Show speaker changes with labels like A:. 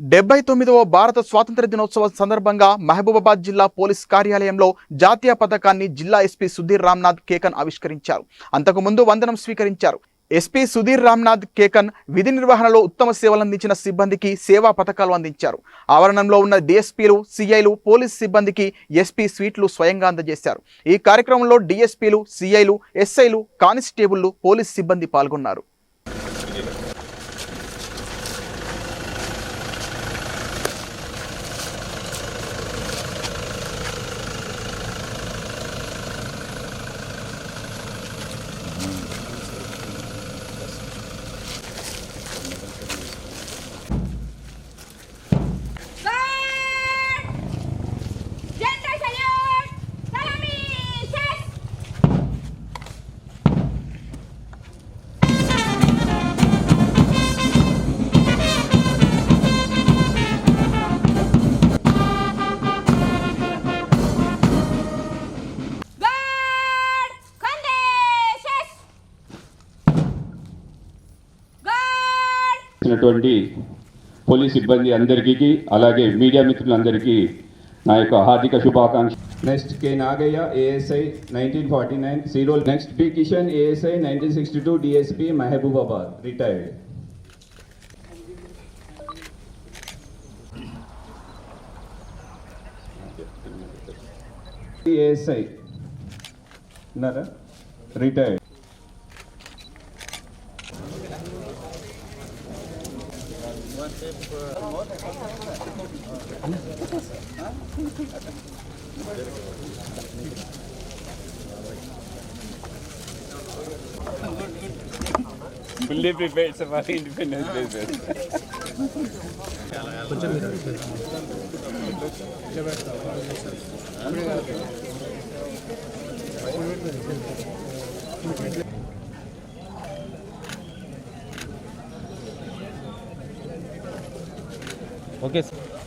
A: డెబ్బై తొమ్మిదవ భారత స్వాతంత్ర దినోత్సవం సందర్భంగా మహబూబాబాద్ జిల్లా పోలీస్ కార్యాలయంలో జాతీయ పథకాన్ని జిల్లా ఎస్పీ సుధీర్ రామ్నాథ్ కేకన్ ఆవిష్కరించారు. అంతకుముందు వందనం స్వీకరించారు. ఎస్పీ సుధీర్ రామ్నాథ్ కేకన్ విధి నిర్వహణలో ఉత్తమ సేవలందించిన సిబ్బందికి సేవా పథకాలు అందించారు. ఆవరణంలో ఉన్న డిఎస్పీలు సిఐలు పోలీస్ సిబ్బందికి ఎస్పీ స్వీట్లు స్వయంగా అందజేశారు. ఈ కార్యక్రమంలో డిఎస్పీలు సిఐలు ఎస్ఐలు కానిస్టేబుళ్ళు పోలీస్ సిబ్బంది పాల్గొన్నారు.
B: Guard!
C: చేసినటువంటి పోలీస్ సిబ్బంది అందరికీ అలాగే మీడియా మిత్రులందరికీ నా యొక్క హార్దిక శుభాకాంక్ష
D: next K Nagaiah ASI nineteen forty nine zero next P Kishan ASI nineteen sixty two DSP Mahabubabad retired ASI ఉన్నారా retired
C: fully prepared sir for independence day sir
E: Okay sir.